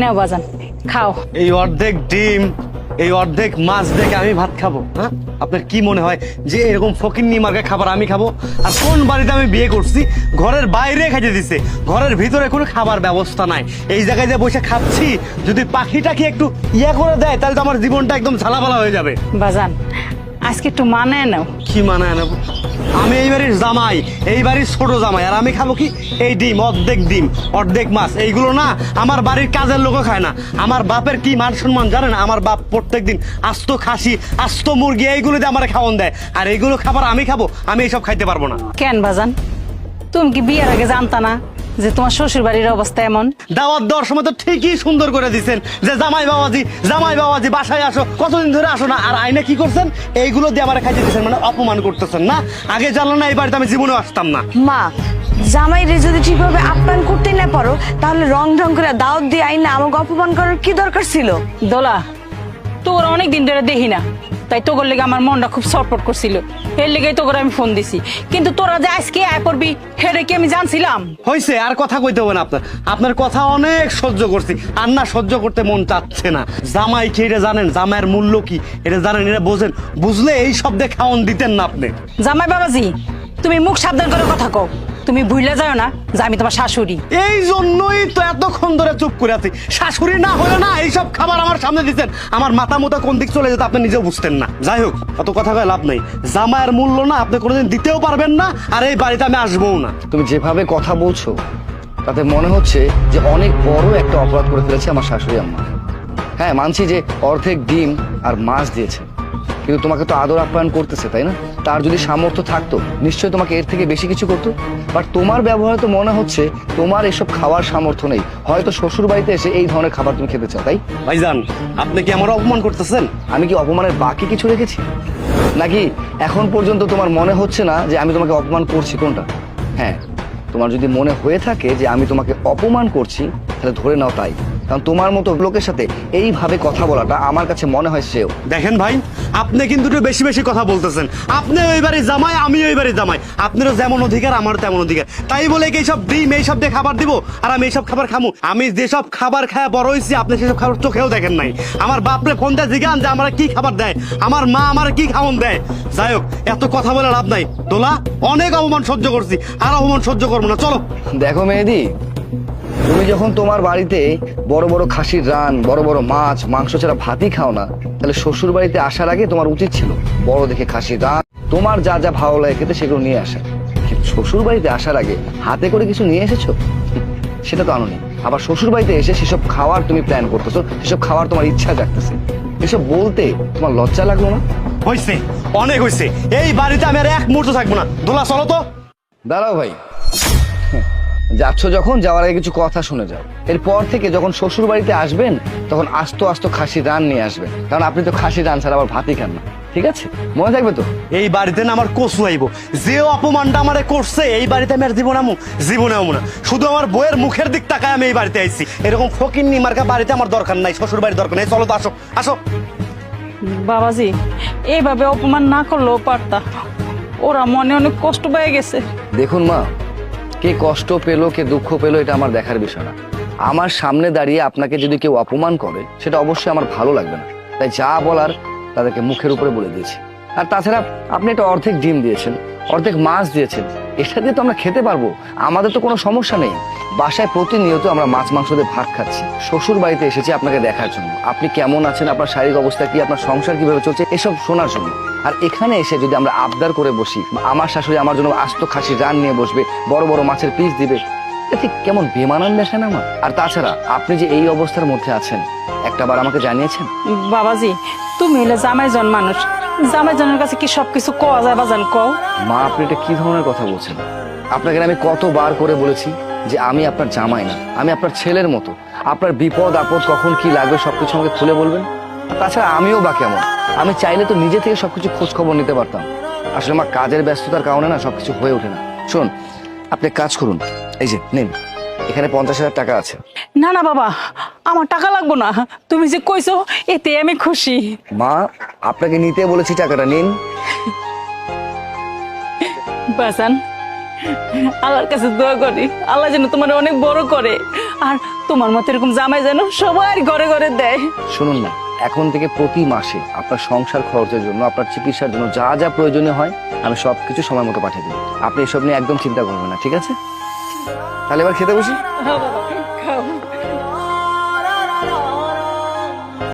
নেও বাজান খাও। এই অর্ধেক ডিম এই অর্ধেক মাছ দেখে আমি ভাত খাব হ্যাঁ? আপনার কি মনে হয় যে এরকম ফকিন্নি মার্কা খাবার আমি খাব? আর কোন বাড়িতে আমি বিয়ে করছি? ঘরের বাইরে খাইতে দিছে ঘরের ভিতরে কোনো খাবার ব্যবস্থা নাই। এই জায়গায় যে বসে খাচ্ছি যদি পাখিটাকে একটু ইয়া করে দেয় তাহলে তো আমার জীবনটা একদম ঝালাপালা হয়ে যাবে। বাজান আজকে একটু মানে নাও। কি মানায় নেব আমি এই বাড়ির জামাই এই বাড়ির ছোট জামাই আর আমি খাব কি? এই ডিম অর্ধেক ডিম অর্ধেক মাছ। এইগুলো না আমার বাড়ির কাজের লোকও খায় না। আমার বাপের কি মান সম্মান জানেন? আমার বাপ প্রত্যেক দিন আস্ত খাসি আস্ত মুরগি এইগুলো দিয়ে আমার খাওয়ান দেয়। আর এইগুলো খাবার আমি খাব আমি এইসব খাইতে পারব না। কেন বাজান? তুমি কি বিয়ের আগে জানতা না? যে তোমার শ্বশুর বাড়ির অবস্থা এমন? দাওয়াত দেওয়ার সময় তো ঠিকই সুন্দর করে দিছেন যে জামাই বাবাজি জামাই বাবাজি বাসায় আসো। কতদিন ধরে আসো না? আর আইনে কি করছেন? এইগুলো দিয়ে আমার খাইতে দিচ্ছেন মানে অপমান করতেছেন না? আগে জানলো না এই বাড়িতে আমি জীবনে আসতাম না। মা জামাইরে যদি ঠিকভাবে আপ্যায়ন করতে না পারো তাহলে রং ঢং করে দাওয়াত দিয়ে আইনা আমাকে অপমান করার কি দরকার ছিল? দোলা তোর অনেক দিন ধরে দেখি না। তাই তোর লেগে আমার মনটা খুব ছটফট করছিল। এর লেগে তোর আমি ফোন দিছি। কিন্তু তোরা যে আজকে আয় পড়বি হেরে কি আমি জানছিলাম? হয়েছে আর কথা কইতে হবে না আপনার। আপনার কথা অনেক সহ্য করছি। আর না সহ্য করতে মন চাচ্ছে না। জামাই কি এটা জানেন? জামাইয়ের মূল্য কি? এটা জানেন এটা বোঝেন। বুঝলে এই শব্দে খাওয়ান দিতেন না আপনি। জামাই বাবাজি তুমি মুখ সাবধান করে কথা কও। তুমি ভুলে যাও না যে আমি তোমার শাশুড়ি। এই জন্যই তো এতক্ষণ ধরে চুপ করে আছি। শাশুড়ি না হলে না এইসব খাবার আমার সামনে দিতেন। আমার মাথা মোতা কোন দিক চলে যেত আপনি নিজেও বুঝতেন না। যাই হোক অত কথা কয়ে লাভ নেই। জামাইয়ের মূল্য না আপনি কোনোদিন দিতেও পারবেন না আর এই বাড়িতে আমি আসব না। তুমি যেভাবে কথা বলছো তাতে মনে হচ্ছে যে অনেক বড় একটা অপরাধ করে ফেলেছে আমার শাশুড়ি আম্মা। হ্যাঁ মানছি যে অর্ধেক ডিম আর মাছ দিয়েছে। কিন্তু তোমাকে তো আদর আপ্যায়ন করতেছে তাই না? তার যদি সামর্থ্য থাকতো নিশ্চয়ই তোমাকে এর থেকে বেশি কিছু করতো। বাট তোমার ব্যবহারে তো মনে হচ্ছে তোমার এসব খাওয়ার সামর্থ্য নেই। হয়তো শ্বশুর বাড়িতে এসে এই ধরনের খাবার তুমি খেতে চাও তাই? ভাইজান আপনি কি আমার অপমান করতেছেন? আমি কি অপমানের বাকি কিছু রেখেছি? নাকি এখন পর্যন্ত তোমার মনে হচ্ছে না যে আমি তোমাকে অপমান করছি কোনটা? হ্যাঁ তোমার যদি মনে হয়ে থাকে যে আমি তোমাকে অপমান করছি তাহলে ধরে নাও তাই। কারণ তোমার মতো লোকের সাথে এইভাবে কথা বলাটা আমার কাছে মনে হয় সেও দেখেন ভাই আপনি কিন্তু একটু বেশি বেশি কথা বলতেছেন। আপনি ওই বাড়ি জামাই আমি ওই বাড়ি জামাই। আপনারও যেমন অধিকার আমারও তেমন অধিকার। তাই বলে কি এইসব ডিম এইসব দিয়ে খাবার দিব? আর আমি এইসব খাবার খামু? আমি যেসব খাবার খায় বড় হয়েছি আপনি সেসব খাবার চোখেও দেখেন নাই। আমার বাপরে ফোন দেয় জিগান যে আমার কি খাবার দেয়? আমার মা আমার কি খাওয়ান দেয়? যাই হোক এত কথা বলে লাভ নাই। দোলা অনেক অপমান সহ্য করছি। আর অপমান সহ্য করব না। চলো। দেখো মেহেদি তুমি যখন তোমার বাড়িতে বড় বড় খাসির রান বড় বড় মাছ মাংস ছাড়া ভাতই খাও না তাহলে শ্বশুর বাড়িতে আসার আগে তোমার উচিত ছিল বড় দেখে খাসির রান তোমার যা যা ভালো লাগে খেতে সেগুলো নিয়ে আসা। শ্বশুর বাড়িতে আসার আগে হাতে করে কিছু নিয়ে এসেছ? সেটা তো আনোনি। আবার শ্বশুর বাড়িতে এসে সেসব খাওয়ার তুমি প্ল্যান করতেছো সেসব খাওয়ার তোমার ইচ্ছা জাগতেছে। এসব বলতে তোমার লজ্জা লাগল না? হয়েছে অনেক হয়েছে এই বাড়িতে আমি আর এক মুহূর্ত থাকব না। দোলা চলো তো। দাঁড়াও ভাই। যাচ্ছ যখন যাওয়ার আগে কিছু কথা শুনে যাও। এরপর থেকে যখন শ্বশুর বাড়িতে আসবেন তখন আস্ত আস্ত খাসি রান নিয়ে আসবেন। কারণ আপনি তো খাসি রান ছাড়া আবার ভাতই খান না। ঠিক আছে? মনে থাকবে তো? এই বাড়িতে না আমার কসু আইব। যে অপমানটা আমারে করছে এই বাড়িতে আমি আর জীবন আমু জীবনে আমু না। শুধু আমার বইয়ের মুখের দিক তাকায় আমি এই বাড়িতে আইছি। এরকম ফকির নিমার্কা বাড়িতে আমার দরকার নাই শ্বশুর বাড়ির দরকার নাই। চলো তো আসো আসো। বাবাজি এইভাবে অপমান না করলেও পারতা। ওরা মনে অনেক কষ্ট পেয়ে গেছে। দেখুন মা কে কষ্ট পেল, কে দুঃখ পেল, এটা আমার দেখার বিষয় না। আমার সামনে দাঁড়িয়ে আপনাকে যদি কেউ অপমান করে, সেটা অবশ্যই আমার ভালো লাগবে না। তাই যা বলার তাদেরকে মুখের উপরে বলে দিয়েছি। আর তাছাড়া আপনি একটা অর্ধেক ডিম দিয়েছেন, অর্ধেক মাছ দিয়েছেন। এটা দিয়ে তো আমরা খেতে পারব। আমাদের তো কোনো সমস্যা নেই। বাসায় প্রতিনিয়ত আমরা মাছ মাংস দিয়ে ভাত খাচ্ছি। শ্বশুর বাড়িতে এসেছি আপনাকে দেখার জন্য। আপনি কেমন আছেন? আপনার শারীরিক অবস্থা কি? আপনার সংসার কীভাবে চলছে? এসব শোনার জন্য। আর এখানে এসে যদি আমরা আবদার করে বসি, আমার শাশুড়ি আমার জন্য আস্ত খাসি রান নিয়ে বসবে, বড় বড় মাছের পিস দিবে এটা ঠিক কেমন বেমানান দেখায় আমার? আর তাছাড়া আপনি যে এই অবস্থার মধ্যে আছেন একটাবার আমাকে জানিয়েছেন? বাবাজি তুমি হলে জামাই জন মানুষ। জামাই জনের কাছে কি সবকিছু কওয়া যায় বাজান কও? মা আপনি এটা কি ধরনের কথা বলছেন? আপনাকে আমি কতবার করে বলেছি যে আমি আপনার জামাই না আমি আপনার ছেলের মতো। আপনার বিপদ আপদ কখন কি লাগবে সবকিছু আমাকে খুলে বলবেন? তাছাড়া আমিও বা কেমন? আমি চাইলে তো নিজে থেকে সবকিছু খোঁজ খবর নিতে পারতাম। আসলে আমার কাজের ব্যস্ততার কারণে না সবকিছু হয়ে ওঠে না। শোন আপনি কাজ করুন। এই যে নিন। এখানে পঞ্চাশ হাজার টাকা আছে। না না বাবা আমার টাকা লাগবো না। তুমি যে কইছো এতে আমি খুশি। মা আপনাকে নিতে বলেছি টাকাটা নিন। বাসান আল্লাহর কাছে দোয়া করি। আল্লাহ যেন তোমার অনেক বড় করে। আর তোমার মতো এরকম জামাই যেন সবার ঘরে ঘরে দেয়। শুনুন না এখন থেকে প্রতি মাসে আপনার সংসার খরচের জন্য আপনার চিকিৎসার জন্য যা যা প্রয়োজনীয় হয় আমি সব কিছু সময় মতো পাঠিয়ে দেবো। আপনি এসব নিয়ে একদম চিন্তা করবেন না ঠিক আছে? তাহলে এবার খেতে বসি? খাও